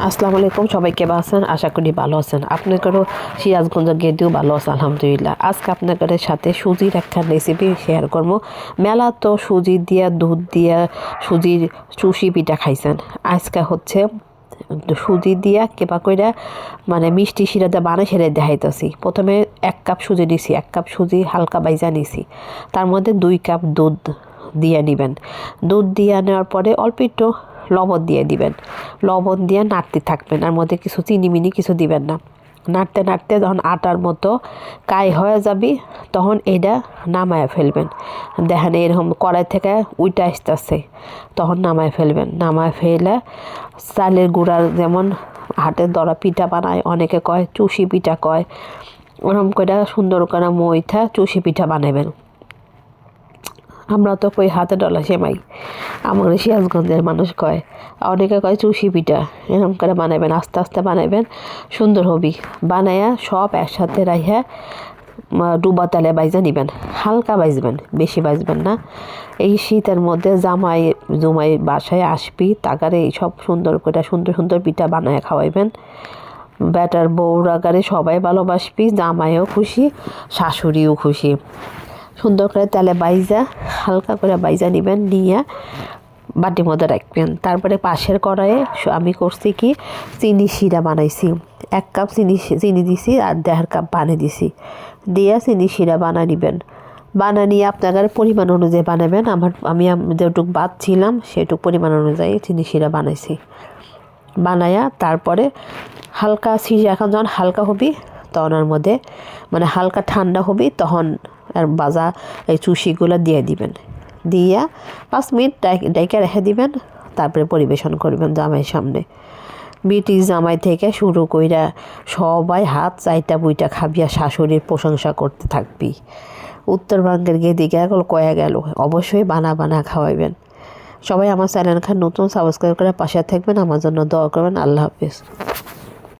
আসসালামু আলাইকুম, সবাই কেমন আছেন? আশা করি ভালো আছেন। আপনাদেরও সিরাজগঞ্জ গেতেও ভালো আছে, আলহামদুলিল্লাহ। আজকে আপনাদের সাথে সুজির একটা রেসিপি শেয়ার করব। মেলা তো সুজি দিয়া, দুধ দিয়া, সুজির চুষি পিঠা খাইছেন। আজকে হচ্ছে সুজি দিয়া কেবা কইরা মানে মিষ্টি শিরাতে বানে সেরে দেখাইতেছি প্রথমে এক কাপ সুজি নিছি এক কাপ সুজি হালকা বাইজা নিছি। তার মধ্যে দুই কাপ দুধ দিয়ে নেবেন। দুধ দিয়ে নেওয়ার পরে অল্প একটু লবণ দিয়ে দিবেন। লবণ দিয়ে নাড়তে থাকবেন। আর মধ্যে কিছু চিনি মিনি কিছু দিবেন না। নাড়তে নাড়তে যখন আটার মতো কাই হয়ে যাবি, তখন এটা নামায় ফেলবেন। দেখেন এরকম কড়াই থেকে উইটা আসতেছে, তখন নামায় ফেলবেন। নামায় ফেলে চালের গুঁড়ার যেমন হাতের দরা পিঠা বানায়, অনেকে কয় চুষি পিঠা কয় ওরকম করে সুন্দর করে মইথা চুষি পিঠা বানাবেন। আমরা তো কই হাতে ডলা সেমাই। আমার সিরাজগঞ্জের মানুষ কয়, অনেকে কয় চুষি পিঠা। এরকম করে বানাবেন আস্তে আস্তে বানাবেন সুন্দর হবি। বানায়া সব একসাথে রাইহা ডুবা তালে বাইজা নিবেন। হালকা বাইজবেন, বেশি বাইজবেন না। এই শীতের মধ্যে জামাই, জুমাই বাসায় আসবি তাকারে এই সব সুন্দর করে, সুন্দর সুন্দর পিঠা বানায় খাওয়াইবেন। ব্যাটার বউরাগারে সবাই ভালোবাসবি, জামাইও খুশি, শাশুড়িও খুশি। সুন্দর করে তেলে বাইজা, হালকা করে বাইজা নেবেন, নিয়ে বাটির মধ্যে রাখবেন। তারপরে পাশের কড়াইয়ে আমি করছি কি, চিনি শিরা বানাইছি। এক কাপ চিনি চিনি দিছি আর দেড় কাপ পানি দিছি। দিয়ে চিনি শিরা বানা নেবেন। বানা নিয়ে আপনাদের পরিমাণ অনুযায়ী বানাবেন। আমার, আমি যেটুক বাদ ছিলাম, সেটুক পরিমাণ অনুযায়ী চিনি শিরা বানাইছি। বানায়া তারপরে হালকা সিজে এখন যখন হালকা হবি, তখন ওর মধ্যে মানে হালকা ঠান্ডা হবি, তখন আর বাজা এই চুষিগুলো দিয়ে দিবেন। দিয়া পাঁচ মিনিট ডেকে রেখে দিবেন, তারপরে পরিবেশন করবেন জামাইয়ের সামনে। বিটি জামাই থেকে শুরু কইরা সবাই হাত চাইটা বুইটা খাবিয়া শাশুড়ির প্রশংসা করতে থাকবি। উত্তরবঙ্গের গিয়ে দিকে এখন কয়ে গেল, অবশ্যই বানা বানা খাওয়াইবেন। সবাই আমার চ্যানেল খান নতুন, সাবস্ক্রাইব করে পাশে থাকবেন, আমার জন্য দোয়া করবেন, আল্লাহ হাফিজ।